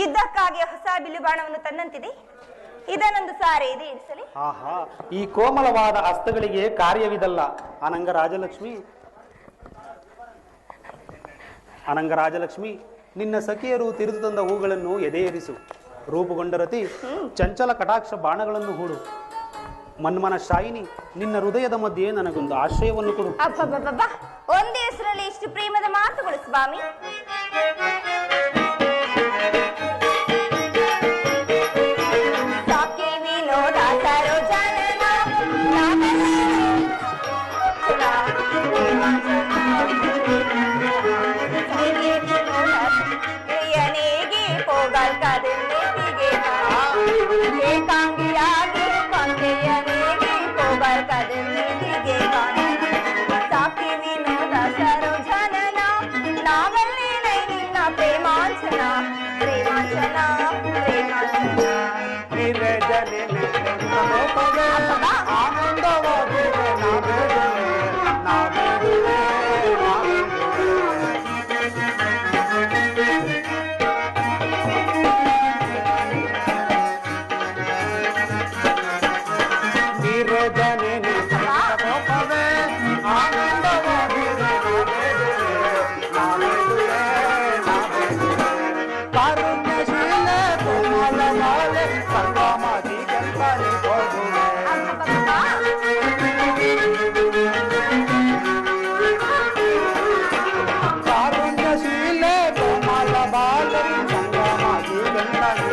ಯುದ್ಧಕ್ಕಾಗಿ ಹೊಸ ಬಿಲ್ಲುಬಾಣವನ್ನು ತಂದಂತಿದೆ. ಇದನ್ನೊಂದು ಸಾರೆ ಇದೆ ಇರಿಸಲಿ ಆಹಾ ಈ ಕೋಮಲವಾದ ಹಸ್ತಗಳಿಗೆ ಕಾರ್ಯವಿದಲ್ಲ. ಅನಂಗ ರಾಜಲಕ್ಷ್ಮಿ. ಅನಂಗ ರಾಜಲಕ್ಷ್ಮಿ ನಿನ್ನ ಸಖಿಯರು ತಿರಿದು ತಂದ ಹೂಗಳನ್ನು ಎದೆಯೇರಿಸು. ರೂಪುಗೊಂಡ ರತಿ ಚಂಚಲ ಕಟಾಕ್ಷ ಬಾಣಗಳನ್ನು ಹೂಡು. ಮನ್ಮನ ಶಾಯಿನಿ ನಿನ್ನ ಹೃದಯದ ಮಧ್ಯೆ ನನಗೊಂದು ಆಶ್ರಯವನ್ನು ಕೊಡು. ಅಬ್ಬಬ್ಬಬ್ಬ ಒಂದೇ ಹೆಸರಲ್ಲಿ ಇಷ್ಟು ಪ್ರೇಮದ ಮಾತುಗಳು ಸ್ವಾಮಿ. ಸಂಗಮಾಗಿ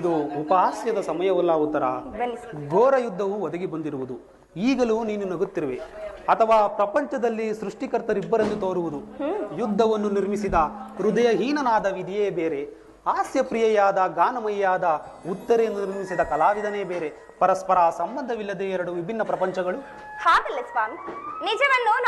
ಇದು ಉಪಹಾಸ್ಯದ ಸಮಯವಲ್ಲ ಉತ್ತರ. ಘೋರ ಯುದ್ಧವು ಒದಗಿ ಬಂದಿರುವುದು. ಈಗಲೂ ನೀನು ನಗುತ್ತಿರುವೆ. ಅಥವಾ ಪ್ರಪಂಚದಲ್ಲಿ ಸೃಷ್ಟಿಕರ್ತರಿಬ್ಬರೆಂದು ತೋರುವುದು. ಯುದ್ಧವನ್ನು ನಿರ್ಮಿಸಿದ ಹೃದಯಹೀನನಾದ ವಿಧಿಯೇ ಬೇರೆ. ಹಾಸ್ಯ ಪ್ರಿಯೆಯಾದ ಗಾನಮಯಿಯಾದ ಉತ್ತರೆಯನ್ನು ನಿರ್ಮಿಸಿದ ಕಲಾವಿದನೇ ಬೇರೆ. ಪರಸ್ಪರ ಸಂಬಂಧವಿಲ್ಲದೆ ಎರಡು ವಿಭಿನ್ನ ಪ್ರಪಂಚಗಳು. ಹಾಗಲ್ಲ ಸ್ವಾಮಿ. ನಿಜವನ್ನು